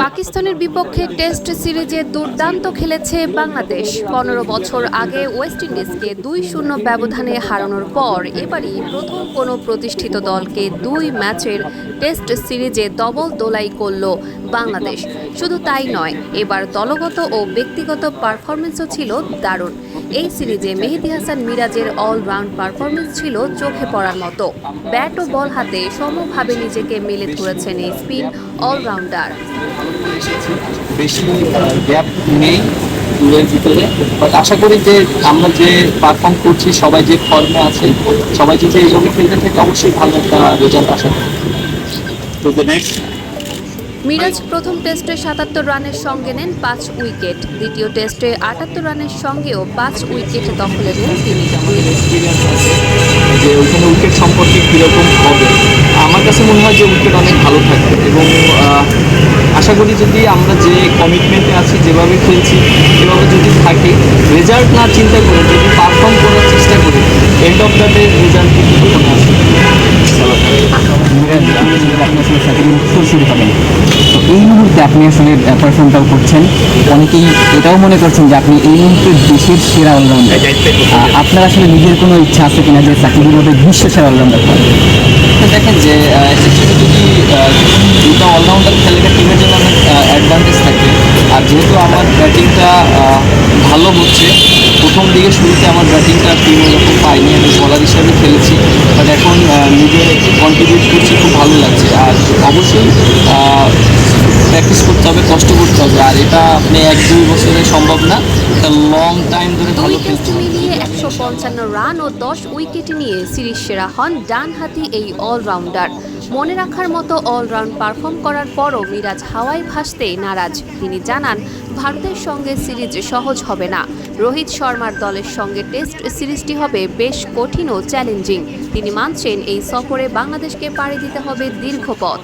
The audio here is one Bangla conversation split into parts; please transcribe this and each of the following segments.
পাকিস্তানের বিপক্ষে টেস্ট সিরিজে দুর্দান্ত খেলেছে বাংলাদেশ। পনেরো বছর আগে ওয়েস্ট ইন্ডিজকে দুই শূন্য ব্যবধানে হারানোর পর এবারই প্রথম কোনো প্রতিষ্ঠিত দলকে দুই ম্যাচের টেস্ট সিরিজে দবল দোলাই করল বাংলাদেশ। শুধু তাই নয়, এবার দলগত ও ব্যক্তিগত পারফরমেন্সও ছিল দারুণ। এই সিরিজে মেহেদি হাসান মিরাজের অলরাউন্ড পারফরমেন্স ছিল চোখে পড়ার মতো। ব্যাট ও বল হাতে সমভাবে নিজেকে মেলে ধরেছেন এই স্পিন অলরাউন্ডার বেশি গ্যাপ নেই ট্যুরের ভিতরে। বাট আশা করি যে আমরা যে পারফর্ম করছি সবাই যে ফর্মে আছে সবাই যদি এইভাবে খেলতে থাকে অবশ্যই ভালো একটা রেজাল্ট আশা করি। তো দ্য নেক্সট মিরাজ প্রথম টেস্টে সাতাত্তর রানের সঙ্গে নেন পাঁচ উইকেট। দ্বিতীয় টেস্টে আটাত্তর রানের সঙ্গেও পাঁচ উইকেট দখলে নেন তিনি। যে ওইখানে উইকেট সম্পর্কে কীরকম হবে? আমার কাছে মনে হয় যে উইকেট অনেক ভালো থাকবে এবং আশা করি যদি আমরা যে কমিটমেন্টে আছি, যেভাবে খেলছি সেভাবে যদি থাকি রেজাল্ট না চিন্তা করে, যদি পারফর্ম করার চেষ্টা করি end of the day result কিন্তু আপনি আসলে পারফর্মটাও করছেন। অনেকেই এটাও মনে করছেন যে আপনি এই মুহূর্তে দেশের সেরা অলরাউন্ডার আপনার আসলে নিজের কোনো ইচ্ছা আছে কিনা যে সাকিবের মধ্যে বিশ্ব সেরা অলরাউন্ডার দেখেন যে যদি দুটো অলরাউন্ডার খেলে টিমের জন্য অনেক অ্যাডভান্টেজ থাকে। আর যেহেতু আমার ব্যাটিংটা ভালো হচ্ছে প্রথম দিকে শুরুতে আমার ব্যাটিংটা টিম ওরকম পাইনি। আমি বলার হিসাবে খেলেছি। বাট এখন আহ, নিজে কন্ট্রিবিউট করছি খুব ভালো লাগছে। আর অবশ্যই প্র্যাকটিস করতে হবে কষ্ট করতে হবে আর এটা আপনি এক দুই বছরে সম্ভব না এটা লং টাইম ধরে ভালো খেলতে মিলিয়ে একশো পঞ্চান্ন রান ও দশ উইকেট নিয়ে সিরিজ সেরা হন ডানহাতি এই অলরাউন্ডার মনে রাখার মতো অলরাউন্ড পারফর্ম করার পরও মিরাজ হাওয়ায় ভাসতেই নারাজ। তিনি জানান ভারতের সঙ্গে সিরিজ সহজ হবে না। রোহিত শর্মার দলের সঙ্গে টেস্ট সিরিজটি হবে বেশ কঠিন ও চ্যালেঞ্জিং তিনি মানছেন এই সফরে বাংলাদেশকে পাড়ি দিতে হবে দীর্ঘ পথ।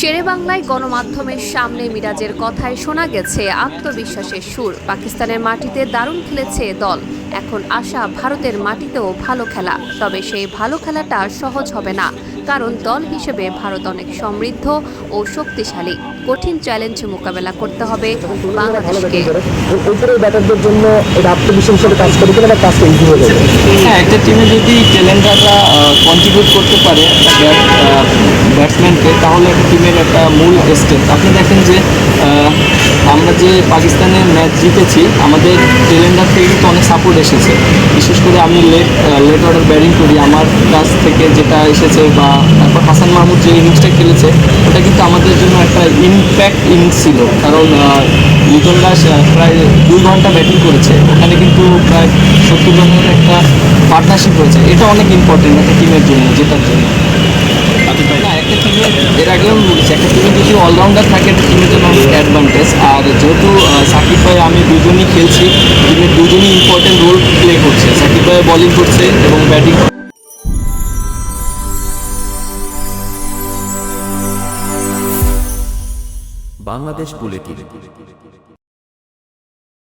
শেরে বাংলায় গণমাধ্যমের সামনে মিরাজের কথায় শোনা গেছে আত্মবিশ্বাসের সুর। পাকিস্তানের মাটিতে দারুণ খেলেছে দল। এখন আশা ভারতের মাটিতেও ভালো খেলা। তবে সেই ভালো খেলাটা সহজ হবে না কারণ দল হিসেবে ভারত অনেক সমৃদ্ধ ও শক্তিশালী। কঠিন চ্যালেঞ্জ মোকাবেলা করতে হবে বাংলাদেশকে। ব্যাটারদের জন্য আত্মবিশ্বাস কাজ করে কিনা বা ইজি হয়ে যাবে? হ্যাঁ একটা টিমে যদি কন্ট্রিবিউট করতে পারে ব্যাটসম্যানকে তাহলে একটা টিমের একটা মূল স্টেপ আপনি দেখেন যে আমরা যে পাকিস্তানের ম্যাচ জিতেছি, আমাদের ট্যালেন্টার থেকে কিন্তু অনেক সাপোর্ট এসেছে। বিশেষ করে আমি লেট লেট অর্ডার ব্যাটিং করি। আমার কাছ থেকে যেটা এসেছে বা তারপর হাসান মাহমুদ যে ইনিংসটা খেলেছে, ওটা কিন্তু আমাদের জন্য একটা ইম্প্যাক্ট ইনিংস ছিল। কারণ লিটন দাস প্রায় দুই ঘণ্টা ব্যাটিং করেছে। ওখানে কিন্তু প্রায় সত্তর রানের একটা পার্টনারশিপ হয়েছে। এটা অনেক ইম্পর্টেন্ট একটা টিমের জন্য, জেতার জন্য। এর বলেছি একটা টিমে যদি অলরাউন্ডার থাকে একটা জন্য অ্যাডভান্টেজ আর যেহেতু সাকিব ভাই, আমি দুজনই খেলছি টিমের দুজনই ইম্পর্টেন্ট রোল প্লে করছে। সাকিব ভাই বলিং করছে এবং ব্যাটিং বাংলাদেশ বুলেটিন